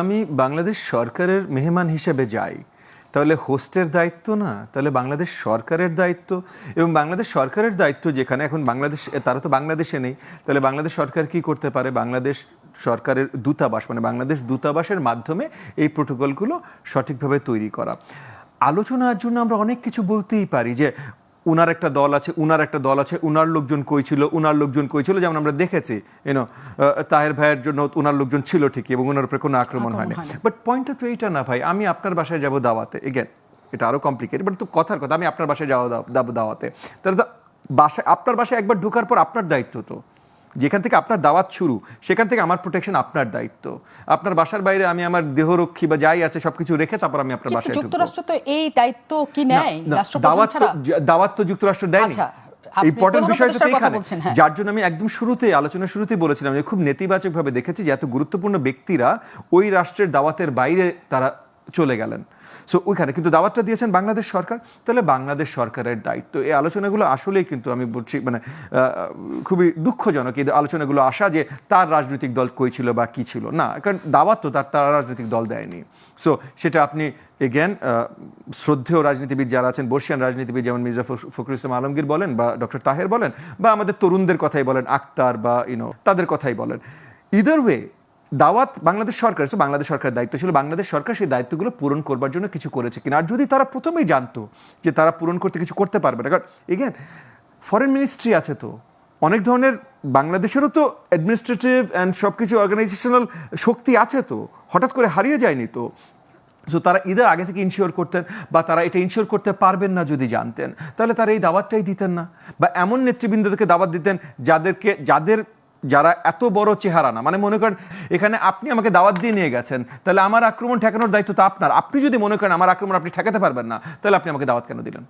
আমি বাংলাদেশ সরকারের মেহমান হিসেবে যাই, তাহলে হোস্টের দায়িত্ব না? তাহলে বাংলাদেশ সরকারের দায়িত্ব? এবং বাংলাদেশ সরকারের দায়িত্ব যেখানে, এখন বাংলাদেশ, তারা তো বাংলাদেশে নেই, তাহলে বাংলাদেশ সরকার কি করতে পারে? বাংলাদেশ সরকারের দূতাবাস মানে বাংলাদেশ দূতাবাসের মাধ্যমে এই প্রোটোকলগুলো সঠিকভাবে তৈরি করা। আলোচনার জন্য আমরা অনেক কিছু বলতেই পারি যে উনার একটা দল আছে উনার একটা দল আছে উনার লোকজন কই ছিল উনার লোকজন কই ছিল যেমন আমরা দেখেছি ইউনো তাহের ভাইয়ের জন্য উনার লোকজন ছিল ঠিকই এবং উনার উপরে কোনো আক্রমণ হয়নি। বাট পয়েন্টটা তো এইটা না ভাই আমি আপনার বাসায় যাব দাওয়াতে এগেন এটা আরও কমপ্লিকেটেড বাট তো কথার কথা আমি আপনার বাসায় যাওয়া দাবো দাওয়াতে। তাহলে তো বাসায় আপনার বাসায় একবার ঢোকার পর আপনার দায়িত্ব তো। যেখান থেকে আপনার দাওয়াত শুরু সেখান থেকে আমার প্রোটেকশন আপনার দায়িত্ব। আপনার বাসার বাইরে আমি আমার দেহরক্ষী বা যাই আছে সবকিছু রেখে তারপর আমি আপনার বাসায় যুক্তরাষ্ট্র তো এই দায়িত্ব কি নেয়? দাওয়াত তো দাওয়াত তো যুক্তরাষ্ট্র দেয়নি। ইম্পর্টেন্ট বিষয়টা তো এখানে হ্যাঁ। যার জন্য আমি একদম শুরুতে আলোচনা শুরুতেই বলেছিলাম যে খুব নেতিবাচকভাবে দেখেছি যে এত গুরুত্বপূর্ণ ব্যক্তিরা ওই রাষ্ট্রের দাওয়াতের বাইরে তারা চলে গেলেন। সো ওইখানে। কিন্তু দাওয়াতটা দিয়েছেন বাংলাদেশ সরকার। তাহলে বাংলাদেশ সরকারের দায়িত্ব। এই আলোচনাগুলো আসলেই কিন্তু আমি বলছি মানে খুবই দুঃখজনক এই আলোচনাগুলো আসা যে তার রাজনৈতিক দল কই ছিল বা কি ছিল। না, কারণ দাওয়াত তো তার তার রাজনৈতিক দল দেয়নি। সো সেটা আপনি এগেন শ্রদ্ধেয় রাজনীতিবিদ যারা আছেন, বর্ষিয়ান রাজনীতিবিদ যেমন মির্জা ফখ- ফখরুল ইসলাম আলমগীর বলেন বা ডক্টর তাহের বলেন, বা আমাদের তরুণদের কথাই বলেন, আক্তার বা ইউনো তাদের কথাই বলেন। ইদার ওয়ে দাওয়াত বাংলাদেশ সরকার so বাংলাদেশ সরকারের দায়িত্ব ছিল, বাংলাদেশ সরকার সেই দায়িত্বগুলো পূরণ করবার জন্য কিছু করেছে কিনা। আর যদি তারা প্রথমেই জানতো যে তারা পূরণ করতে কিছু করতে পারবে না, কারণ এগেন ফরেন মিনিস্ট্রি আছে তো, অনেক ধরনের বাংলাদেশেরও তো অ্যাডমিনিস্ট্রেটিভ অ্যান্ড সব কিছু অর্গানাইজেশনাল শক্তি আছে তো, হঠাৎ করে হারিয়ে যায়নি তো। সো তারা ঈদের আগে থেকে ইনশিওর করতেন বা তারা এটা ইনশিওর করতে পারবেন না যদি জানতেন, তাহলে তারা এই দাওয়াতটাই দিতেন না। বা এমন নেতৃবৃন্দদেরকে দাওয়াত দিতেন যাদেরকে, যাদের যারা এত বড় চেহারা না মানে মনে করেন এখানে আপনি আমাকে দাওয়াত দিয়ে নিয়ে গেছেন, তাহলে আমার আক্রমণ ঠেকানোর দায়িত্ব তো আপনার। আপনি যদি মনে করেন আমার আক্রমণ আপনি ঠেকাতে পারবেন না, তাহলে আপনি আমাকে দাওয়াত কেন দিলেন?